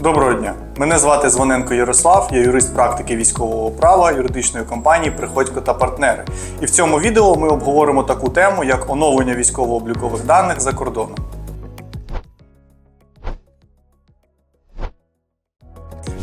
Доброго дня. Мене звати Звоненко Ярослав, я юрист практики військового права юридичної компанії Приходько та партнери. І в цьому відео ми обговоримо таку тему, як оновлення військово-облікових даних за кордоном. –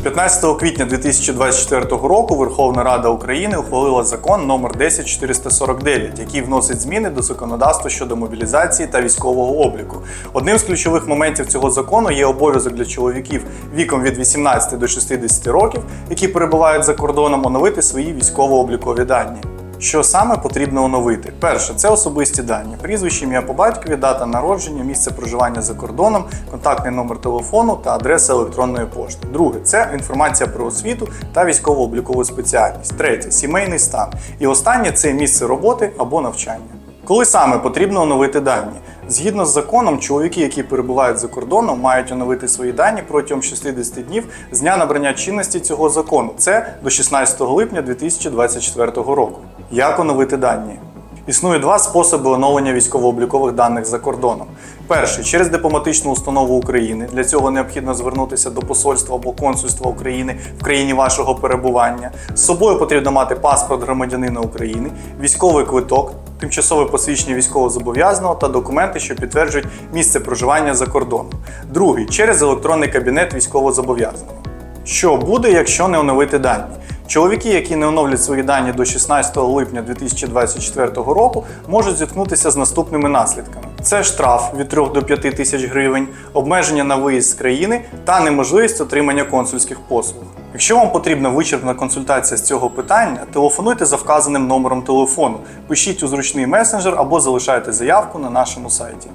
15 квітня 2024 року Верховна Рада України ухвалила закон номер 10449, який вносить зміни до законодавства щодо мобілізації та військового обліку. Одним з ключових моментів цього закону є обов'язок для чоловіків віком від 18 до 60 років, які перебувають за кордоном, оновити свої військово-облікові дані. Що саме потрібно оновити? Перше, це особисті дані: прізвище, ім'я по батькові, дата народження, місце проживання за кордоном, контактний номер телефону та адреса електронної пошти. Друге, це інформація про освіту та військово-облікову спеціальність. Третє сімейний стан. І останнє це місце роботи або навчання. Коли саме потрібно оновити дані? Згідно з законом, чоловіки, які перебувають за кордоном, мають оновити свої дані протягом 60 днів з дня набрання чинності цього закону. Це до 16 липня 2024 року. Як оновити дані? Існує два способи оновлення військово-облікових даних за кордоном. Перший через дипломатичну установу України. Для цього необхідно звернутися до посольства або консульства України в країні вашого перебування. З собою потрібно мати паспорт громадянина України, військовий квиток, тимчасове посвідчення військовозобов'язаного та документи, що підтверджують місце проживання за кордоном. Другий через електронний кабінет військовозобов'язаного. Що буде, якщо не оновити дані? Чоловіки, які не оновлять свої дані до 16 липня 2024 року, можуть зіткнутися з наступними наслідками: це штраф від 3 до 5 тисяч гривень, обмеження на виїзд з країни та неможливість отримання консульських послуг. Якщо вам потрібна вичерпна консультація з цього питання, телефонуйте за вказаним номером телефону, пишіть у зручний месенджер або залишайте заявку на нашому сайті.